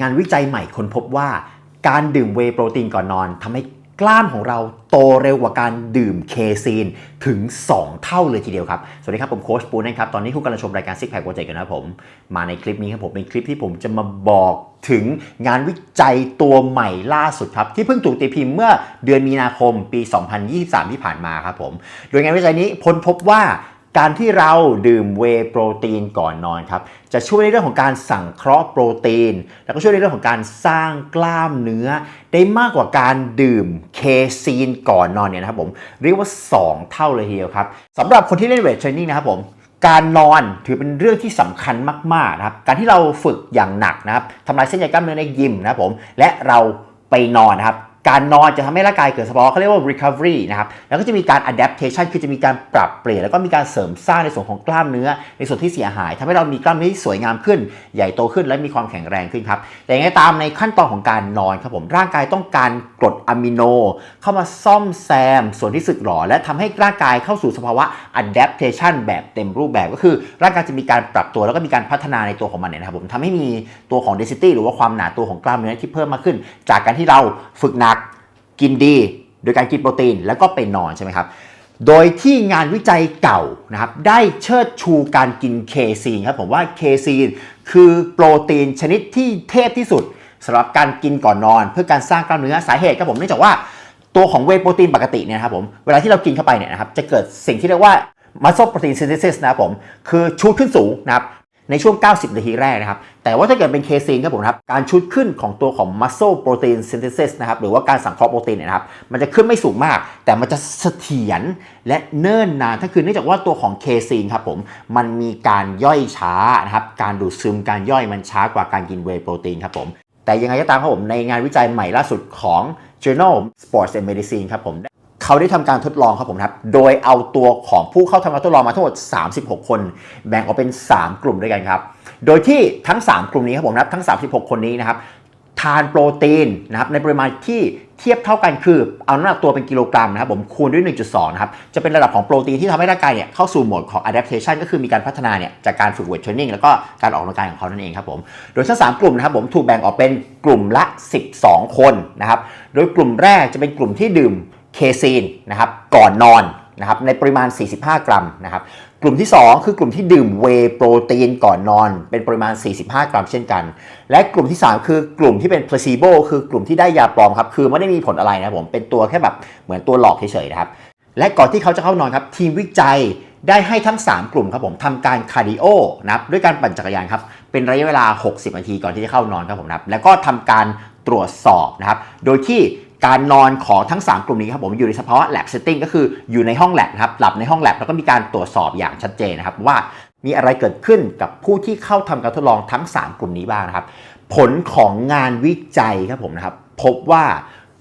งานวิจัยใหม่ค้นพบว่า การดื่มเวโปรตีนก่อนนอนทำให้กล้ามของเราโตเร็วกว่าการดื่มเคซีนถึง 2 เท่าเลยทีเดียวครับ สวัสดีครับ ผมโค้ชปูนะครับ ตอนนี้คุณกำลังชมรายการซิกแพคโปรเจกต์กันนะครับผม มาในคลิปนี้ครับผมเป็นคลิปที่ผมจะมาบอกถึงงานวิจัยตัวใหม่ล่าสุดครับ ที่เพิ่งถูกตีพิมพ์เมื่อเดือนมีนาคมปี 2023 ที่ผ่านมาครับผม โดยงานวิจัยนี้พ้นพบว่า การที่เราดื่มเวโปรตีนก่อนนอนครับจะช่วยในเรื่องของการสั่งเคราะห์โปรตีน แล้วก็ช่วยในเรื่องของการสร้างกล้ามเนื้อ ได้มากกว่าการดื่มเคซีนก่อนนอนเนี่ยนะครับผมเรียกว่า 2 เท่าเลยทีเดียวครับสำหรับคนที่เล่นเวทเทรนนิ่งนะครับผมการนอนถือเป็นเรื่องที่สำคัญมากๆนะครับการที่เราฝึกอย่างหนักนะครับทำลายเส้นใยกล้ามเนื้อในยิมนะครับผมและเราไปนอนนะครับ การนอนจะทำให้ร่างกายเกิดสภาวะเขาเรียกว่า recovery นะครับ แล้วก็จะมีการ adaptation คือจะมีการปรับเปลี่ยน แล้วก็มีการเสริมสร้างในส่วนของกล้ามเนื้อ ในส่วนที่เสียหายทำให้เรามีกล้ามเนื้อที่สวยงามขึ้น ใหญ่โตขึ้น และมีความแข็งแรงขึ้นครับ แต่ยังไงตามในขั้นตอนของการนอนครับผม ร่างกายต้องการกรดอะมิโน เข้ามาซ่อมแซม ส่วนที่สึกหรอ และทำให้ร่างกายเข้าสู่สภาวะ adaptation แบบเต็มรูปแบบ ก็คือร่างกายจะมีการปรับตัว แล้วก็มีการพัฒนาในตัวของมันเนี่ยนะครับผมทำให้มีตัวของ density หรือว่าความหนาตัวของกล้ามเนื้อที่เพิ่มมากขึ้น จากการที่เราฝึกหนัก กินดี โดยการกินโปรตีนแล้วก็ไปนอนใช่ไหมครับ โดยที่งานวิจัยเก่านะครับได้เชิดชูการกินเคซีนครับผมว่าเคซีนคือโปรตีนชนิดที่เทพที่สุดสำหรับการกินก่อนนอน เพื่อการสร้างกล้ามเนื้อสาเหตุครับผมเนื่องจากว่าตัวของเวโปรตีนปกติเนี่ยนะครับผมเวลาที่เรากินเข้าไปเนี่ยนะครับจะเกิดสิ่งที่เรียกว่า muscle protein synthesis นะครับผมคือชูดขึ้นสูงนะครับ ในช่วง 90 นาทีแรกนะครับ แต่ว่าถ้าเกิดเป็นเคซีนครับผมครับ การชุดขึ้นของตัวของ muscle protein synthesis นะครับ หรือว่าการสังเคราะห์โปรตีนเนี่ยนะครับ มันจะขึ้นไม่สูงมาก แต่มันจะเสถียรและเนิ่นนานทั้งคืนเนื่องจากว่าตัวของเคซีนครับผม มันมีการย่อยช้านะครับ การดูดซึมการย่อยมันช้ากว่าการกินเวย์โปรตีนครับผม แต่ยังไงก็ตามครับผม ในงานวิจัยใหม่ล่าสุดของ Journal Sports and Medicine ครับผม เขาได้ทำการทดลองครับผมครับ โดยเอาตัวของผู้เข้าทำการทดลองมาทั้งหมด 36 คน แบ่งออกเป็น 3 กลุ่มด้วยกันครับ โดยที่ทั้ง 3 กลุ่มนี้ครับผมครับทั้ง 36 คนนี้นะครับทานโปรตีนนะครับในปริมาณที่เทียบเท่ากันคือเอาน้ำหนักตัวเป็นกิโลกรัมนะครับผมคูณด้วย 1.2 นะครับ จะเป็นระดับของโปรตีนที่ทำให้ร่างกายเนี่ยเข้าสู่โหมดของ adaptation ก็คือมีการพัฒนาเนี่ยจากการฝึกเวทเทรนนิ่งแล้วก็การออกกำลังกายของเขานั่นเองครับผม โดยทั้ง3กลุ่มนะครับผมถูกแบ่งออกเป็นกลุ่มละ 12 คนนะครับ โดยกลุ่มแรกจะเป็นกลุ่มที่ดื่ม เคซีนนะครับก่อนนอนนะครับในปริมาณ 45 กรัมนะครับกลุ่มที่ 2 คือกลุ่มที่ดื่มเวโปรตีนก่อนนอน เป็นปริมาณ 45 กรัมเช่นกัน และกลุ่มที่ 3 คือกลุ่มที่เป็น placebo คือกลุ่มที่ได้ยาปลอมครับคือไม่ได้มีผลอะไรนะผมเป็นตัวแค่แบบเหมือนตัวหลอกเฉยๆนะครับและก่อนที่เขาจะเข้านอนครับทีมวิจัยได้ให้ทั้ง 3 กลุ่มครับผมทำการคาร์ดิโอนะครับด้วยการปั่นจักรยานครับเป็นระยะเวลา 60 นาทีก่อนที่จะเข้านอนครับผมนะครับแล้วก็ทำการตรวจสอบนะครับโดยที่ การนอนของทั้ง 3 กลุ่มนี้ครับผมอยู่ในสภาวะ lab setting ก็คืออยู่ในห้อง lab นะครับหลับในห้อง lab แล้วก็มีการตรวจสอบอย่างชัดเจนนะครับว่ามีอะไรเกิดขึ้นกับผู้ที่เข้าทำการทดลองทั้ง 3 กลุ่มนี้บ้างนะครับ ผลของงานวิจัยครับผมนะครับ พบว่า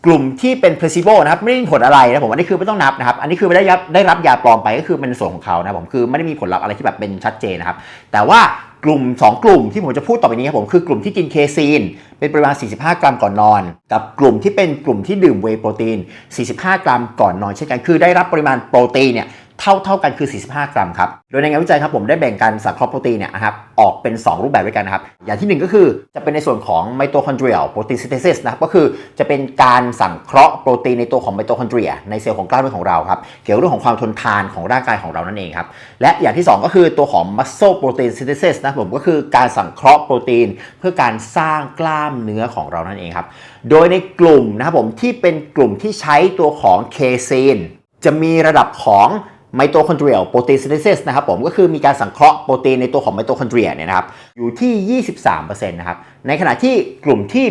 กลุ่มที่เป็น placebo นะครับไม่ได้มีผลอะไรนะผมอันนี้คือไม่ต้องนับนะครับ อันนี้คือไม่ได้รับได้รับยาปลอมไปก็คือเป็นส่วนของเขานะผมคือไม่ได้มีผลลัพธ์อะไรที่แบบเป็นชัดเจนนะครับ แต่ว่า กลุ่ม 2 กลุ่มที่ผมจะพูดต่อไปนี้ครับผมคือกลุ่มที่กินเคซีน เป็นปริมาณ 45 กรัมก่อนนอน กับกลุ่มที่เป็นกลุ่มที่ดื่มเวโปรตีน 45 กรัมก่อนนอนเช่นกันคือได้รับปริมาณโปรตีนเนี่ย เท่าเท่ากันคือ 45 กรัมครับ โดยในงานวิจัยครับผมได้แบ่งการสังเคราะห์โปรตีนเนี่ยนะครับออกเป็น 2 รูปแบบด้วยกันนะครับ อย่างที่ 1 ก็คือจะเป็นในส่วนของไมโตคอนเดรียลโปรตีนซินเทซิสนะครับก็คือจะเป็นการสังเคราะห์โปรตีนในตัวของไมโตคอนเดรียในเซลล์ของกล้ามเนื้อของเราครับเกี่ยวกับเรื่องของความทนทานของร่างกายของเรานั่นเองครับและอย่างที่ 2 ก็คือตัวของ muscle protein synthesis นะผมก็คือการสังเคราะห์โปรตีน เพื่อการสร้างกล้ามเนื้อของเรานั่นเองครับโดยในกลุ่มนะครับผมที่เป็นกลุ่มที่ใช้ตัวของเคซีนจะมีระดับของ ไมโตคอนเดรียลโปรตีนซินเทซิสนะครับผมก็คือมีการสังเคราะห์โปรตีนในตัวของไมโตคอนเดรียเนี่ยนะครับอยู่ที่ 23%นะครับในขณะที่กลุ่มที่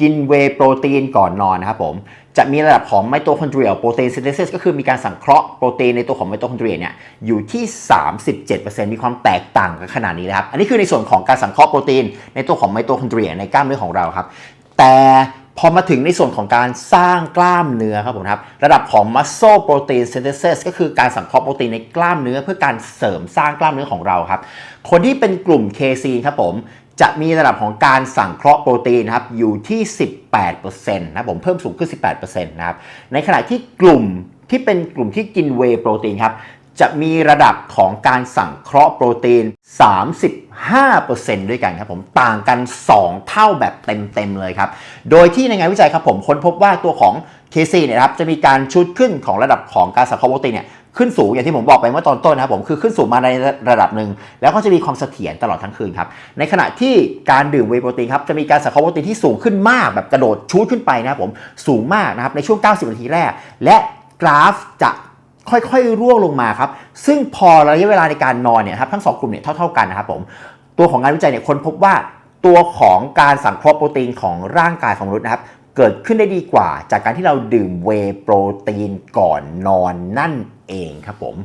กินเวโปรตีนก่อนนอนนะครับผมจะมีระดับของไมโตคอนเดรียลโปรตีนซินเทซิสก็คือมีการสังเคราะห์โปรตีนในตัวของไมโตคอนเดรียเนี่ยอยู่ที่ 37%มีความแตกต่างกันขนาดนี้นะครับ อันนี้คือในส่วนของการสังเคราะห์โปรตีนในตัวของไมโตคอนเดรียในกล้ามเนื้อของเราครับแต่ พอมาถึงในส่วนของการสร้างกล้ามเนื้อครับผมครับระดับของ muscle protein synthesis ก็คือการสังเคราะห์โปรตีนในกล้ามเนื้อเพื่อการเสริมสร้างกล้ามเนื้อของเราครับ คนที่เป็นกลุ่ม KC ครับผมจะมีระดับของการสังเคราะห์โปรตีนครับอยู่ที่ 18%นะครับผมเพิ่มสูงขึ้น 18%นะครับในขณะที่กลุ่มที่เป็นกลุ่มที่กินเวโปรตีนครับ จะมีระดับของการสังเคราะห์โปรตีน 35%ด้วยกันครับผมต่างกัน 2 เท่าแบบเต็มๆเลยครับ โดยที่ในงานวิจัยครับผมค้นพบว่าตัวของเคซีเนี่ยครับจะมีการชุดขึ้นของระดับของการสังเคราะห์โปรตีนเนี่ยขึ้นสูงอย่างที่ผมบอกไปเมื่อตอนต้นนะครับผมคือขึ้นสูงมาในระดับหนึ่งแล้วก็จะมีความเสถียรตลอดทั้งคืนครับในขณะที่การดื่มเวโปรตีนครับจะมีการสังเคราะห์โปรตีนที่สูงขึ้นมากแบบกระโดดชูดขึ้นไปนะครับผมสูงมากนะครับในช่วง 90 นาทีแรก และกราฟจะ ค่อยๆ ร่วงลงมาครับ ซึ่งพอระยะเวลาในการนอนเนี่ยครับทั้งสองกลุ่มเนี่ยเท่าๆกันนะครับผม ตัวของงานวิจัยเนี่ยค้นพบว่าตัวของการสังเคราะห์โปรตีนของร่างกายของมนุษย์นะครับ เกิดขึ้นได้ดีกว่า จากการที่เราดื่มเวโปรตีนก่อนนอนนั่นเองครับผม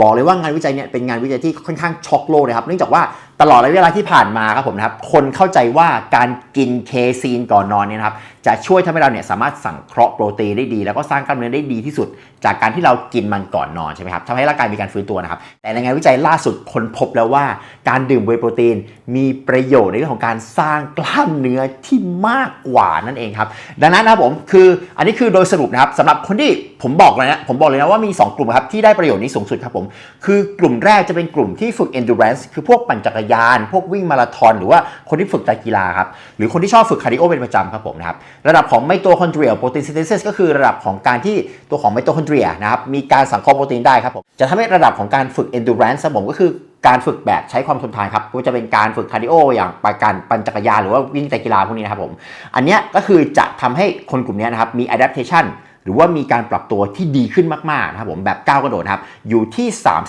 บอกเลยว่างานวิจัยเนี่ยเป็นงานวิจัยที่ค่อนข้างช็อกโลกนะครับ เนื่องจากว่า ตลอดระยะเวลาที่ผ่านมาครับผมนะครับ คนเข้าใจว่าการกินเคซีนก่อนนอนเนี่ยนะครับ จะช่วยทำให้เราเนี่ยสามารถสังเคราะห์โปรตีนได้ดี แล้วก็สร้างกล้ามเนื้อได้ดีที่สุด จากการที่เรากินมันก่อนนอนใช่ไหมครับทำให้ร่างกายมีการฟื้นตัวนะครับ แต่ในงานวิจัยล่าสุดคนพบแล้วว่า การดื่มเวโปรตีนมีประโยชน์ในเรื่องของการสร้างกล้ามเนื้อที่มากกว่านั่นเองครับ ดังนั้นนะครับผมคืออันนี้คือโดยสรุปนะครับสำหรับคนที่ผมบอกเลยนะผมบอกเลยนะว่ามี 2 กลุ่มครับที่ได้ประโยชน์นี้สูงสุดครับผมคือกลุ่มแรกจะเป็นกลุ่มที่ฝึก endurance คือพวกปั่นจักรยาน พวกวิ่งมาราธอนหรือว่าคนที่ฝึกกีฬาครับหรือคนที่ชอบฝึกคาร์ดิโอเป็นประจำครับผมนะครับระดับของไมโตคอนเดรียโปรตีนซินเทซิสก็คือระดับของการที่ตัวของไมโตคอนเดรียนะครับมีการสังเคราะห์โปรตีนได้ครับผมจะทำให้ระดับของการฝึก endurance ครับผมก็คือการฝึกแบบใช้ความทนทานครับก็จะเป็นการฝึกคาร์ดิโออย่างปการปั่นจักรยานหรือว่าวิ่งแต่กีฬาพวกนี้นะครับผมอันนี้ก็คือจะทำให้คนกลุ่มนี้นะครับมี adaptation รือว่ามีการปรับตัวที่ดีขึ้นมากๆนะครับผมแบบก้าวกระโดดครับอยู่ที่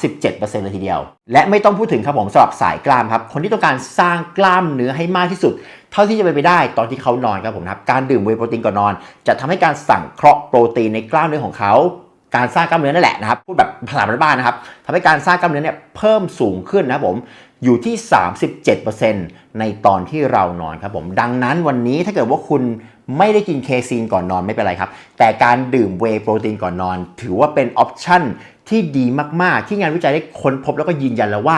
37%เลยทีเดียว และไม่ต้องพูดถึงครับผมสำหรับสายกล้ามครับคนที่ต้องการสร้างกล้ามเนื้อให้มากที่สุด เท่าที่จะเป็นไปได้ตอนที่เขานอนครับผมนะครับการดื่มเวโปรตีนก่อนนอน จะทำให้การสั่งเคราะห์โปรตีนในกล้ามเนื้อของเขาการสร้างกล้ามเนื้อนั่นแหละนะครับพูดแบบภาษาบ้านๆนะครับทำให้การสร้างกล้ามเนื้อเนี่ยเพิ่มสูงขึ้นนะครับผมอยู่ที่ 37%ในตอนที่เรานอนครับผม ดังนั้นวันนี้ถ้าเกิดว่าคุณ ไม่ได้กินเคซีนก่อนนอนไม่เป็นไรครับ แต่การดื่มเวย์โปรตีนก่อนนอน ถือว่าเป็นออปชั่นที่ดีมาก ๆ ที่งานวิจัยได้ค้นพบแล้วก็ยืนยันแล้วว่า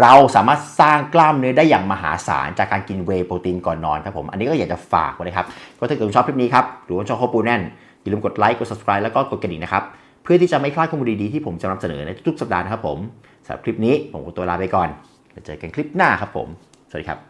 เราสามารถสร้างกล้ามเนื้อได้อย่างมหาศาล จากการกินเวย์โปรตีนก่อนนอนครับผม อันนี้ก็อยากจะฝากไว้นะครับ ก็ถ้าเกิดคุณชอบคลิปนี้ครับ หรือว่าชอบข้อมูลแน่น อย่าลืมกดไลค์ กด subscribe แล้วก็กดกระดิ่งนะครับ เพื่อที่จะไม่พลาดข้อมูลดี ๆ ที่ผมจะนำเสนอในทุกๆสัปดาห์นะครับผมสำหรับคลิปนี้ผมขอตัวลาไปก่อนแล้วเจอกันคลิปหน้าครับผม สวัสดีครับ